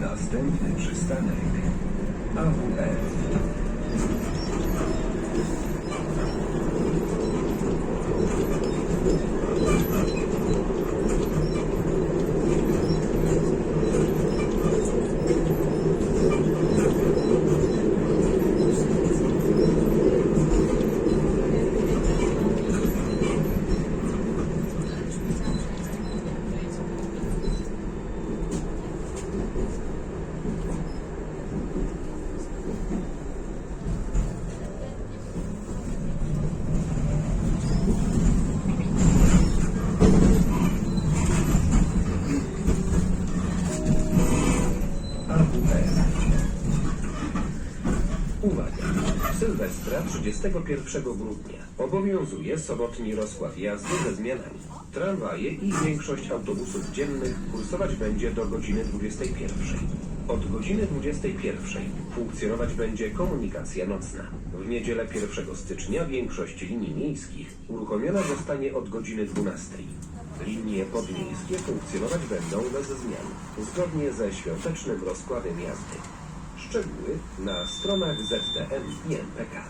Następny przystanek AWF. AWF. Uwaga! Sylwestra 31 grudnia obowiązuje sobotni rozkład jazdy ze zmianami. Tramwaje i większość autobusów dziennych kursować będzie do godziny 21. Od godziny 21 funkcjonować będzie komunikacja nocna. W niedzielę 1 stycznia większość linii miejskich uruchomiona zostanie od godziny 12. Linie podmiejskie funkcjonować będą bez zmian, zgodnie ze świątecznym rozkładem jazdy. Szczegóły na stronach ZTM i MPK.